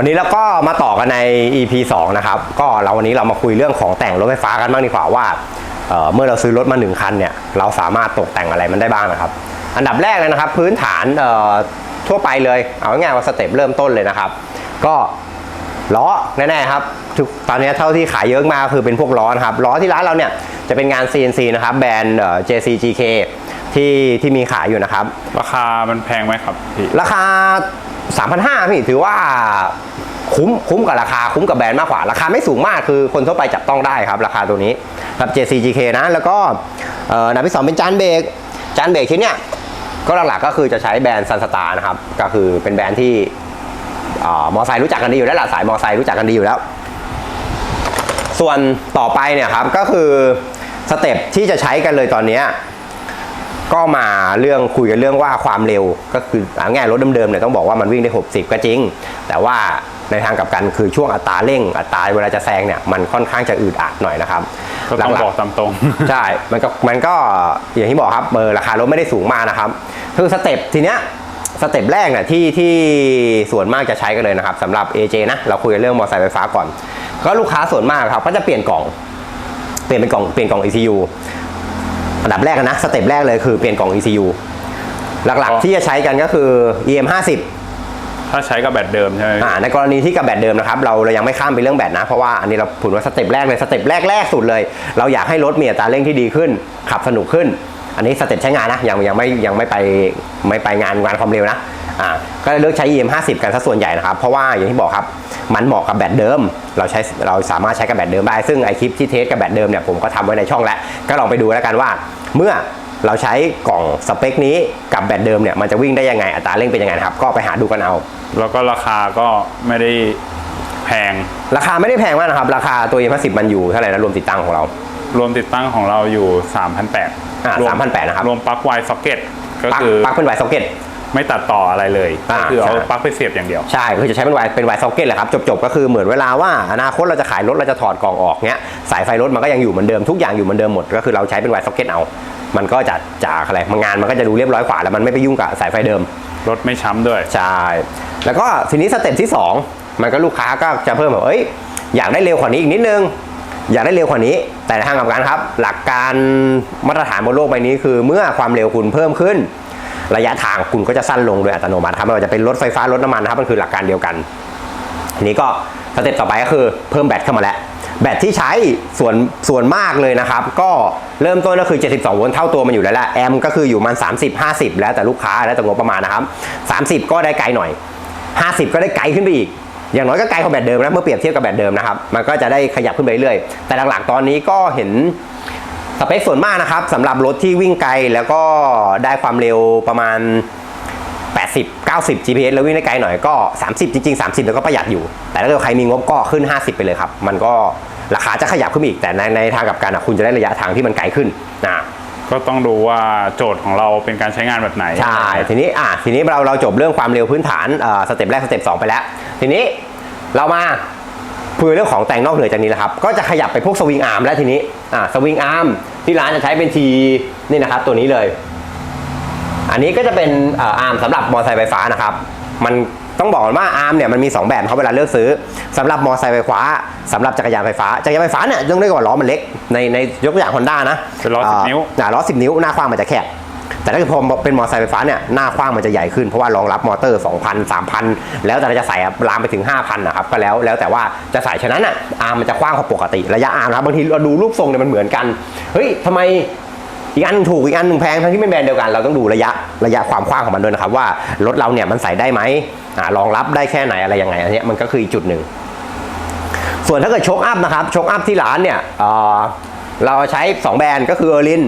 วันนี้เราก็มาต่อกันใน EP 2 นะครับ ก็เราวันนี้เรามาคุยเรื่องของแต่งรถไฟฟ้ากันบ้างดีกว่าว่าเเมื่อเราซื้อรถมาหนึ่งคันเนี่ยเราสามารถตกแต่งอะไรมันได้บ้างนะครับ อันดับแรกเลยนะครับ พื้นฐานทั่วไปเลยเอาง่ายๆว่าสเต็ปเริ่มต้นเลยนะครับ ก็ล้อแน่ๆครับตอนนี้เท่าที่ขายเยอะมากคือเป็นพวกล้อนะครับล้อที่ร้านเราเนี่ยจะเป็นงาน CNC นะครับแบรนด์ JCGK ที่ที่มีขายอยู่นะครับ ราคามันแพงไหมครับพี่ราคา 3,500พี่ถือว่าคุ้มคุ้มกับราคาคุ้มกับแบรนด์มากกว่า ราคาไม่สูงมากคือคนทั่วไปจับต้องได้ครับ ราคาตัวนี้ครับ JCGK นะ แล้วก็เอ่ออันดับที่สองเป็นจานเบรกจานเบรกชิ้นเนี้ยก็หลักๆก็คือจะใช้แบรนด์ซันสตาร์นะครับ ก็คือเป็นแบรนด์ที่เอ่อมอไซค์รู้จักกันดีอยู่แล้วล่ะสายมอไซค์รู้จักกันดีอยู่แล้ว ส่วนต่อไปเนี่ยครับก็คือสเต็ปที่จะใช้กันเลยตอนเนี้ย ก็มาเรื่องคุยกันเรื่องว่าความเร็วก็คือเอาง่ายรถเดิมๆเนี่ยต้องบอกว่ามันวิ่งได้ 60 ก็จริง แต่ว่าในทางกลับกันคือช่วงอัตราเร่งอัตราเวลาจะแซงเนี่ยมันค่อนข้างจะอืดอัดหน่อยนะครับก็ต้องหลัๆบอกตามตรงใช่มันก็มันก็อย่างที่บอกครับเบอร์ราคารถไม่ได้สูงมากนะครับคือสเต็ปทีเนี้ยสเต็ปแรกเนี่ยที่ที่ส่วนมากจะใช้กันเลยนะครับสำหรับ AJ นะเราคุยกันเรื่องมอเตอร์ไซค์ไฟฟ้าก่อน ก็ลูกค้าส่วนมากครับก็จะเปลี่ยนกล่อง เปลี่ยนเป็นกล่องเปลี่ยนกล่อง ECU อันดับแรกนะสเต็ปแรกเลยคือเปลี่ยนกล่อง ECU หลักอ๋อๆที่จะใช้กันก็คือ EM 50ถ้าใช้กับแบตเดิมใช่ไหมอ่าในกรณีที่กับแบตเดิมนะครับเราเรายังไม่ข้ามไปเรื่องแบตนะ เพราะว่าอันนี้เราพูดว่าสเต็ปแรกเลยสเต็ปแรกแรกสุดเลย เราอยากให้รถมีอัตราเร่งที่ดีขึ้น ขับสนุกขึ้น อันนี้สเต็ปใช้งานนะยังยังไม่ยังไม่ไปไม่ไปงานงานความเร็วนะ อ่าก็เลยเลือกใช้ EM 50กันซะส่วนใหญ่นะครับ เพราะว่าอย่างที่บอกครับ มันเหมาะกับแบตเดิม เราใช้เราสามารถใช้กับแบตเดิมได้ ซึ่งไอคลิปที่เทสกับแบตเดิมเนี่ยผมก็ทำไว้ในช่องแล้ว ก็ลองไปดูแล้วกันว่า เมื่อเราใช้กล่องสเปคนี้กับแบตเดิมเนี่ยมันจะวิ่งได้ยังไงอัตราเร่งเป็นยังไงนะครับ ก็ไปหาดูกันเอา แล้วก็ราคาก็ไม่ได้แพง ราคาไม่ได้แพงมากนะครับ ราคาตัว E50 มันอยู่เท่าไหร่นะรวมติดตั้งของเรา รวมติดตั้งของเราอยู่อ่า3,800รวม3,800นะครับรวมปลั๊กไวซ็อกเก็ตก็ปลั๊กคือปลั๊กเป็นไวซ็อกเก็ต ไม่ตัดต่ออะไรเลยอ่าก็คือเอาใช่ ปลั๊กไปเสียบอย่างเดียว ใช่คือจะใช้เป็นไวเป็นไวซ็อกเก็ตแหละครับจบๆก็คือเหมือนเวลาว่าอนาคตเราจะขายรถเราจะถอดกล่องออกเนี้ยสายไฟรถมันก็ยังอยู่เหมือนเดิมทุกอย่างอยู่เหมือนเดิมหมดก็คือเราใช้เป็นไวซ็อกเก็ตเอา มันก็จะจากอะไรงานมันก็จะดูเรียบร้อยกว่าแล้วมันไม่ไปยุ่งกับสายไฟเดิม รถไม่ช้ำด้วย ใช่ แล้วก็ทีนี้สเต็ปที่ 2 มันก็ลูกค้าก็จะเพิ่มแบบเอ้ย อยากได้เร็วกว่านี้อีกนิดนึง อยากได้เร็วกว่านี้ แต่ในทางกลับกันครับ หลักการมาตรฐานบนโลกใบนี้คือเมื่อความเร็วคุณเพิ่มขึ้น ระยะทางคุณก็จะสั้นลงโดยอัตโนมัติครับไม่ว่าจะเป็นรถไฟฟ้ารถน้ำมันนะครับมันคือหลักการเดียวกันทีนี้ก็สเต็ปต่อไปก็คือเพิ่มแบตเข้ามาแล้วแบตที่ใช้ส่วนส่วนมากเลยนะครับ ก็เริ่มต้นก็คือ 72 โวลต์เท่าตัวมันอยู่แล้วแหละแอมป์ก็คืออยู่มัน 30 50 แล้วแต่ลูกค้าแล้วแต่งบประมาณนะครับ 30 ก็ได้ไกลหน่อย 50 ก็ได้ไกลขึ้นไปอีก อย่างน้อยก็ไกลกว่าแบตเดิมนะเมื่อเปรียบเทียบกับแบตเดิมนะครับ มันก็จะได้ขยับขึ้นไปเรื่อยๆแต่หลักๆตอนนี้ก็เห็น สเปคส่วนมากนะครับสำหรับรถที่วิ่งไกลแล้วก็ได้ความเร็วประมาณ 80 90 GPS แล้ววิ่งได้ไกลหน่อยก็ 30 จริง ๆ 30 แล้วก็ประหยัดอยู่ แต่ถ้าเกิดใครมีงบก็ขึ้น 50 ไปเลยครับ มันก็ราคาจะขยับขึ้นอีก แต่ในในทางกลับกันอะคุณจะได้ระยะทางที่มันไกลขึ้นนะก็ต้องดูว่าโจทย์ของเราเป็นการใช้งานแบบไหน ใช่ ทีนี้อะทีนี้เราเราจบเรื่องความเร็วพื้นฐานเอ่อสเต็ปแรกสเต็ปสองไปแล้ว ทีนี้เรามา คุยเรื่องของแต่งนอกเหนือจากนี้นะครับ ก็จะขยับไปพวกสวิงอาร์มแล้วทีนี้อ่าสวิงอาร์มที่ร้านจะใช้เป็นทีนี่นะครับ ตัวนี้เลย อันนี้ก็จะเป็นเอ่ออาร์มสำหรับมอเตอร์ไซค์ไฟฟ้านะครับ มันต้องบอกก่อนว่าอาร์มเนี่ยมันมี 2 แบบเขาเวลาเลือกซื้อสำหรับมอเตอร์ไซค์ไฟฟ้าสำหรับจักรยานไฟฟ้าจักรยานไฟฟ้าเนี่ยต้องได้ก่อนล้อมันเล็กในในยกตัวอย่างฮอนด้านะเป็นล้อ10นิ้วอ่าล้อ10นิ้วหน้ากว้างมันจะแคบ แต่ถ้าเกิดพอเป็นมอเตอร์ไซค์ไฟฟ้าเนี่ยหน้ากว้างมันจะใหญ่ขึ้นเพราะว่ารองรับมอเตอร์ 2,000 3,000 แล้วแต่เราจะใส่ลามไปถึง 5,000นะครับก็แล้วแล้วแต่ว่าจะใส่ฉะนั้นอะอาร์มมันจะกว้างกว่าปกติระยะอาร์มนะครับบางทีเราดูรูปทรงเนี่ยมันเหมือนกันเฮ้ยทำไมอีกอันนึงถูกอีกอันหนึ่งแพงทั้งที่เป็นแบรนด์เดียวกันเราต้องดูระยะระยะความกว้างของมันด้วยนะครับว่ารถเราเนี่ยมันใส่ได้ไหมรองรับได้แค่ไหนอะไรยังไงอันนี้มันก็คืออีกจุดหนึ่งส่วนถ้าเกิดชคอัพนะครับชคอัพที่ร้านเนี่ยเเราใช้ 2 แบรนด์ก็คือเออร์ลิน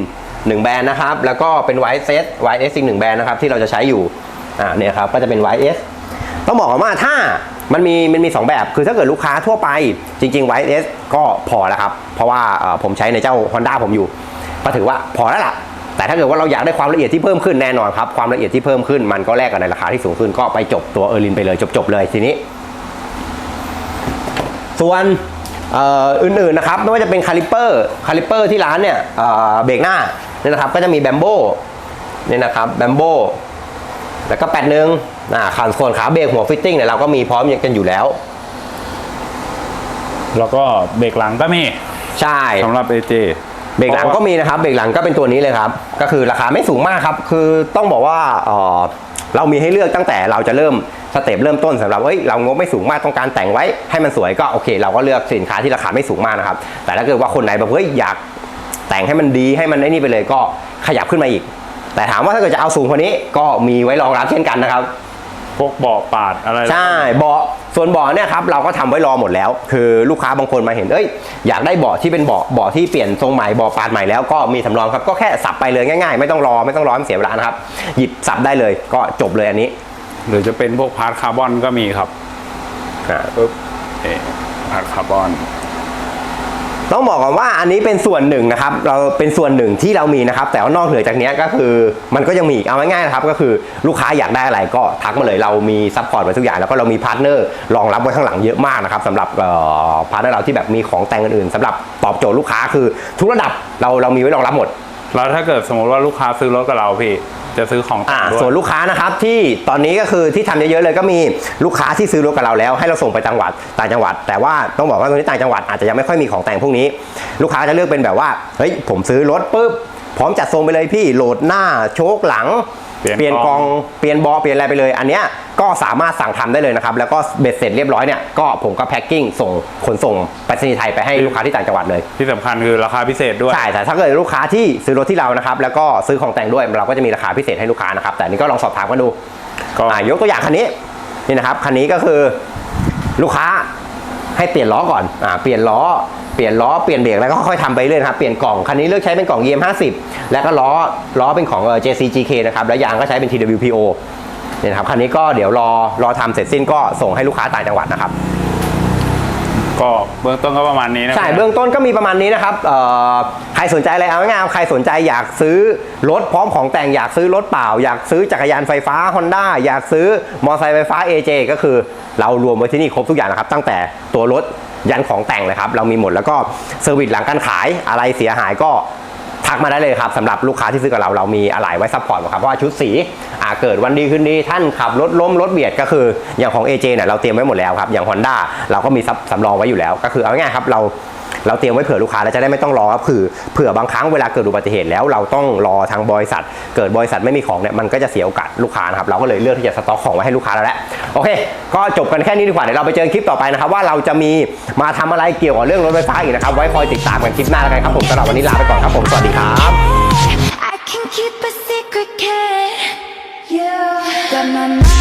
หนึ่งแบรนด์นะครับ แล้วก็เป็นไวท์เซตไวท์เอสอีกหนึ่งแบรนด์นะครับที่เราจะใช้อยู่อ่าเนี่ยครับก็จะเป็นไวท์เอสต้องบอกว่าถ้ามันมีมันมี 2 แบบคือถ้าเกิดลูกค้าทั่วไปจริงๆไวท์เอสก็พอแล้วครับ เพราะว่าผมใช้ในเจ้า Honda ผมอยู่ ก็ถือว่าพอแล้วล่ะ แต่ถ้าเกิดว่าเราอยากได้ความละเอียดที่เพิ่มขึ้นแน่นอนครับ ความละเอียดที่เพิ่มขึ้นมันก็แลกกับในราคาที่สูงขึ้นก็ไปจบตัวเออร์ลินไปเลยจบๆเลยทีนี้ ส่วนอื่นๆนะครับไม่ว่าจะเป็นคาลิเปอร์คาลิเปอร์ที่ร้านเนี่ยเบรกหน้า เนี่ยนะครับก็จะมีแบมโบเนี่ยนะครับแบมโบแล้วก็แปดหนึ่งอ่าขันส่วนขาเบรกหัวฟิตติ้งเนี่ยเราก็มีพร้อมกันอยู่แล้ว แล้วก็เบรกหลังก็มีใช่สำหรับ AJ เบรกหลังก็มีนะครับ เบรกหลังก็เป็นตัวนี้เลยครับ ก็คือราคาไม่สูงมากครับ คือต้องบอกว่าเอ่อเรามีให้เลือกตั้งแต่เราจะเริ่มสเต็ปเริ่มต้นสำหรับเฮ้ยเรางบไม่สูงมากต้องการแต่งไว้ให้มันสวยก็โอเค เราก็เลือกสินค้าที่ราคาไม่สูงมากนะครับ แต่ถ้าเกิดว่าคนไหนแบบเฮ้ยอยาก แต่งให้มันดีให้มันไอ้นี่ไปเลยก็ขยับขึ้นมาอีก แต่ถามว่าถ้าเกิดจะเอาสูงกว่านี้ก็มีไว้รองรับเช่นกันนะครับ พวกเบาะปาดอะไรใช่เบาะส่วนเบาะเนี่ยครับเราก็ทำไว้รอหมดแล้ว คือลูกค้าบางคนมาเห็นเอ้ยอยากได้เบาะที่เป็นเบาะเบาะที่เปลี่ยนทรงใหม่เบาะปาดใหม่แล้วก็มีสำรองครับก็แค่สับไปเลยง่ายๆ ไม่ต้องรอไม่ต้องรอให้เสียเวลานะครับหยิบสับได้เลยก็จบเลยอันนี้ หรือจะเป็นพวกพาร์ทคาร์บอนก็มีครับอ่าปึ๊บเออพาร์ทคาร์บอน ต้องบอกก่อนว่าอันนี้เป็นส่วนหนึ่งนะครับ เราเป็นส่วนหนึ่งที่เรามีนะครับ แต่ว่านอกเหนือจากนี้ก็คือมันก็ยังมีอีกเอาง่ายๆนะครับ ก็คือลูกค้าอยากได้อะไรก็ทักมาเลยเรามีซัพพอร์ตไว้ทุกอย่างแล้วก็เรามีพาร์ทเนอร์รองรับไว้ข้างหลังเยอะมากนะครับสำหรับพาร์ทเนอร์เราที่แบบมีของแต่งอื่นๆสำหรับตอบโจทย์ลูกค้าคือทุกระดับเราเรามีไว้รองรับหมดแล้วถ้าเกิดสมมติว่าลูกค้าซื้อรถกับเราพี่ จะซื้อของแต่อ่างด้วยส่วนลูกค้านะครับที่ตอนนี้ก็คือที่ทำเยอะๆเลยก็มีลูกค้าที่ซื้อรถกับเราแล้ว ให้เราส่งไปจังหวัดต่างจังหวัด แต่ว่าต้องบอกว่าตรงนี้ต่างจังหวัดอาจจะยังไม่ค่อยมีของแต่งพวกนี้ ลูกค้าจะเลือกเป็นแบบว่าเฮ้ยผมซื้อรถปุ๊บพร้อมจัดทรงไปเลยพี่โหลดหน้าโชคหลัง เปลี่ยนเปลี่ยนกกล้อองงเปลี่ยนเบาะเปลี่ยนอะไรไปเลย อันเนี้ยก็สามารถสั่งทำได้เลยนะครับ แล้วก็เบ็ดเสร็จเรียบร้อยเนี่ยก็ผมก็แพ็คกิ้งส่งขนส่งไปรษณีย์ไทยไปให้ลูกค้าที่ต่างจังหวัดเลย ที่สำคัญคือราคาพิเศษด้วย ใช่แต่ถ้าเกิดลูกค้าที่ซื้อรถที่เรานะครับ แล้วก็ซื้อของแต่งด้วยเราก็จะมีราคาพิเศษให้ลูกค้านะครับ แต่อันนี้ก็ลองสอบถามกันดูก็อ่ายกตัวอย่างคันนี้นี่นะครับคันนี้ก็คือลูกค้า ให้เปลี่ยนล้อก่อนอ่าเปลี่ยนล้อเปลี่ยนล้อเปลี่ยนเบรกแล้วก็ค่อยทำไปเรื่อยนะครับเปลี่ยนกล่องคันนี้เลือกใช้เป็นกล่อง EM 50แล้วก็ล้อล้อเป็นของเอ่อ JCGK นะครับแล้วยางก็ใช้เป็น TWPO เนี่ยนะครับคันนี้ก็เดี๋ยวรอรอทำเสร็จสิ้นก็ส่งให้ลูกค้าต่างจังหวัดนะครับ ก็เบื้องต้นก็ประมาณนี้นะใช่พี่นะเบื้องต้นก็มีประมาณนี้นะครับเอ่อใครสนใจอะไรเอาง่ายๆใครสนใจอยากซื้อรถพร้อมของแต่งอยากซื้อรถเปล่า อยากซื้อจักรยานไฟฟ้า Honda อยากซื้อมอเตอร์ไซค์ไฟฟ้า AJ ก็คือ เรารวมไว้ที่นี่ครบทุกอย่างนะครับ ตั้งแต่ตัวรถยันของแต่งเลยครับ เรามีหมดแล้วก็เซอร์วิสหลังการขายอะไรเสียหายก็ ทักมาได้เลยครับสำหรับลูกค้าที่ซื้อกับเราเรามีอะไหล่ไว้ซัพพอร์ตครับเพราะว่าชุดสีอ่าเกิดวันดีขึ้นดีท่านขับรถล้มรถเบียดก็คือ อย่างของ AJ เนี่ยเราเตรียมไว้หมดแล้วครับอย่าง Honda เราก็มีซับสำรองไว้อยู่แล้ว ก็คือเอาง่ายครับเรา เราเตรียมไว้เผื่อลูกค้าเราจะได้ไม่ต้องรอครับคือเผื่อบางครั้งเวลาเกิดอุบัติเหตุแล้วเราต้องรอทางบริษัท เกิดบริษัทไม่มีของเนี่ยมันก็จะเสียโอกาสลูกค้านะครับเราก็เลยเลือกที่จะสต็อกของไว้ให้ลูกค้าแล้วแหละโอเค ก็จบกันแค่นี้ดีกว่าเดี๋ยวเราไปเจอคลิปต่อไปนะครับ ว่าเราจะมีมาทำอะไรเกี่ยวกับเรื่องรถไฟฟ้าอีกนะครับ ไว้คอยติดตามกันคลิปหน้าแล้วกันครับผมสำหรับวันนี้ลาไปก่อนครับผมสวัสดีครับ I can keep a secret, can you? Got my mind.